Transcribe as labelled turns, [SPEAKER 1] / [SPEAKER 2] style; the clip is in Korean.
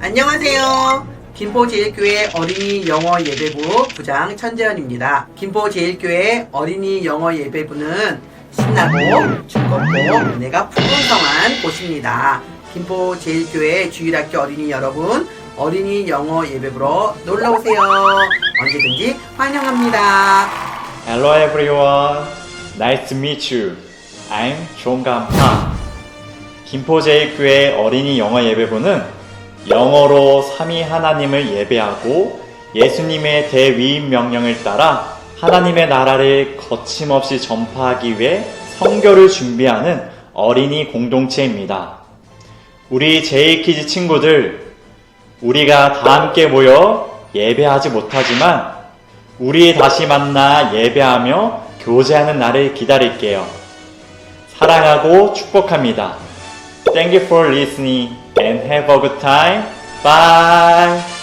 [SPEAKER 1] 안녕하세요. 김포제일교회 어린이 영어 예배부 부장 천재현입니다. 김포제일교회 어린이 영어 예배부는 신나고 즐겁고 은혜가 풍성한 곳입니다. 김포제일교회 주일학교 어린이 여러분, 어린이 영어 예배부로 놀러오세요. 언제든지 환영합니다.
[SPEAKER 2] Hello everyone. Nice to meet you. I'm 종감파. 김포제일교회 어린이 영어 예배부는 영어로 삼위 하나님을 예배하고 예수님의 대위임 명령을 따라 하나님의 나라를 거침없이 전파하기 위해 성교를 준비하는 어린이 공동체입니다. 우리 제이키즈 친구들, 우리가 다 함께 모여 예배하지 못하지만 우리 다시 만나 예배하며 교제하는 날을 기다릴게요. 사랑하고 축복합니다. Thank you for listening and have a good time. Bye.